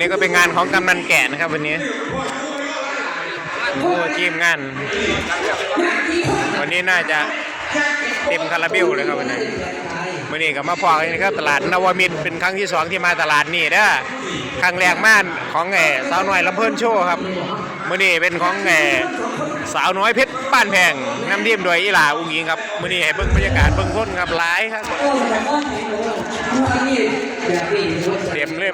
นี้ก็เป็นงานของกำนันแก่นะครับวันนี้โอ้ทีมงาน วันนี้น่าจะเต็มคาราเบลเลยครับวันนี้วันนี้ก็มาพอกันนะครับตลาดนวมินเป็นครั้งที่สองที่มาตลาดนี่เด้อครั้งแรกม่านของไอ้สาวน้อยลำเพิ่นโชว์ครับมื่อนี้เป็นของไอ้สาวน้อยเพชรบ้านแพงน้ำทีมโดยอีหลาอุ้งยิงครับมื่อนี้ให้เบิ่งบรรยากาศเบิ่งคนครับหลายครับ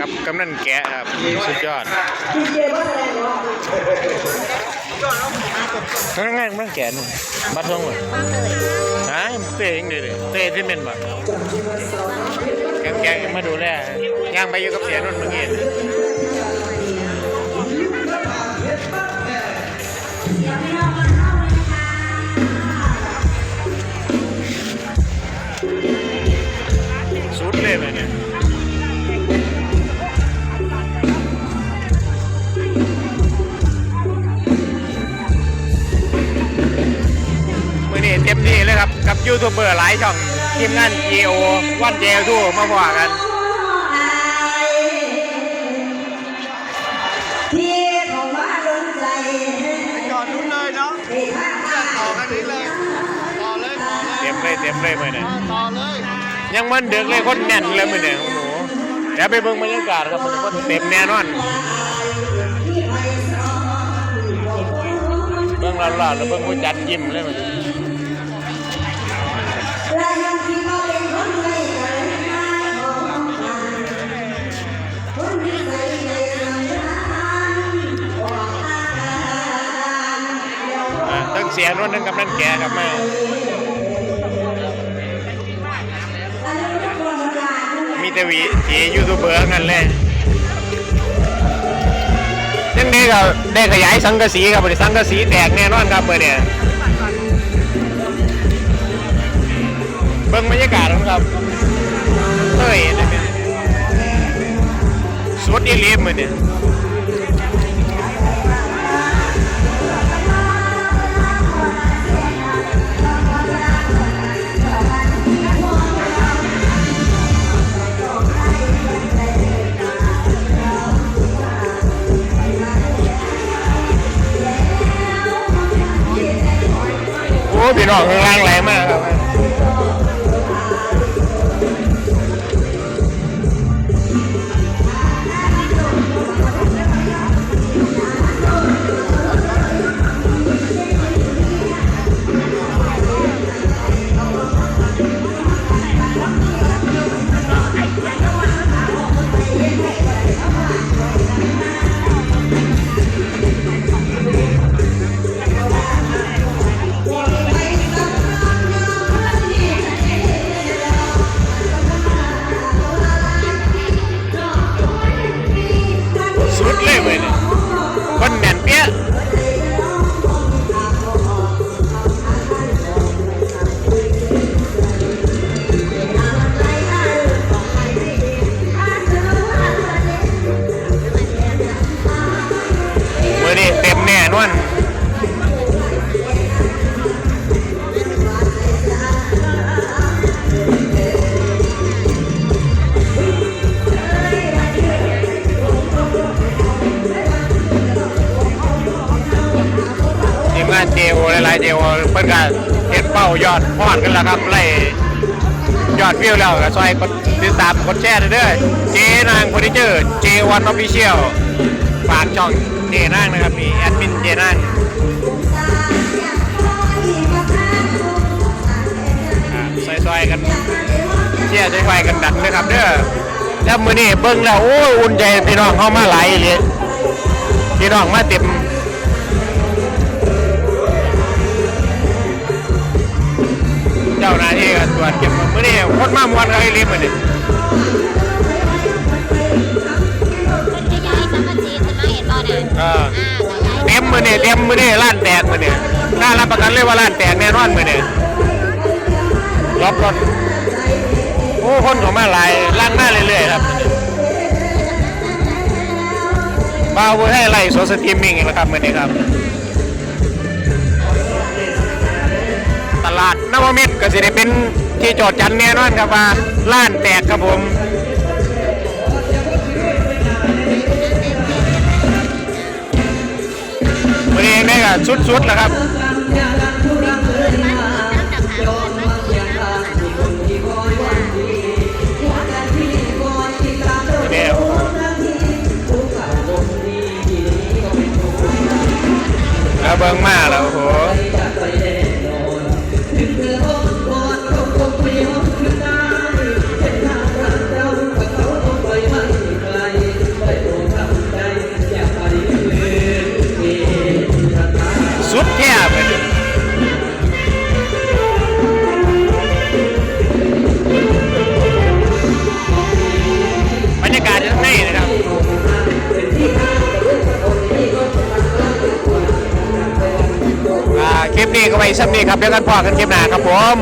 กับกำนันแกะครับสุดยอดทั้งงานกำนันแกะนู่นบัดท่องหมดฮะเตะยังดีเลยเตะที่เมนบ่แกงแกงมาดูแลย่างไปอยู่กับเสียนุ่นเมื่อกี้ นี้เต็มที่เลยครับ กับยูทูบเบอร์หลายช่องทีมงาน GO วันเจลทูมาพอกันที่เขามาลงใจจอดนู้นเลยเนาะให้ข้าตาต่อกันนี้เลยต่อเลยต่อเลยเต็มเลยเต็มเลยมือนี้ต่อเลยยังมันเดือดเลยคนแน่นเลยมือนี้โอ้โหเดี๋ยวไปเบิ่งบรรยากาศครับมันคนเต็มแน่นอนเบิ่งหลานๆแล้วเบิ่งผู้จัดยิ้มเลยมัน อ่าทั้งเสียงนู้นทั้งกำนันแก่ครับมามีแต่วีจียูทูบเบอร์ทั้งนั้นเลยยังนี้ก็ได้ขยายสังกะสีครับบริสังกะสีแตกแน่นอนครับเบอร์เนี่ยเบิ่งบรรยากาศนะครับเฮ้ยนะครับสุดอีเลียมมือเนี่ย พี่น้องข้างล่างแรงมากครับ ม่อนทีมงานเจโอหลายๆเจโอเพิ่นก็เฮ็ดเป้ายอดพอดกันแล้วครับไล่ยอดวิวแล้วก็ซอยกดติดตามกดแชร์เด้อเจนางเฟอร์นิเจอร์เจวันออฟฟิเชียล ฝากช่องเจนางนะครับมีแอดมินเจนางอ่าซอยๆกันเชียร์ซอยๆกันดันด้วยครับเด้อแล้วมือนี้เบิ่งแล้วโอ้ยอุ่นใจพี่น้องเข้ามาหลายอีหลีพี่น้องมาเต็มเจ้าหน้าที่ก็ตรวจเก็บมื่อนี้คนมามวนกันให้รีบมาดิมันจะย้ายสังกะสีขึ้นมาเห็นบ่เนี่ยเอออ่ามือนี่เต็มมือนี่ล้านแตกมือนี่กล้ารับประกันเลยว่าล้านแตกแน่นอนมือนี่ยล็อกรถโอ้คนเขามาหลายล่างหน้าเรื่อยๆครับบ้าวให้ไล่โซสตรีมมิ่งอีกแล้วครับมือนี้ครับ ตลาดนวมิตรก็สิได้เป็นที่จอดจันแน่นอนครับว่าล้านแตกครับผม วันนี้ได้กับชุดๆนะครับเดี๋ยวแล้วเบิ้งมาแล้วโอ้โห นี้ก็ไว้สักนี้ครับเดี๋ยวกันพอกันคลิปหน้าครับผม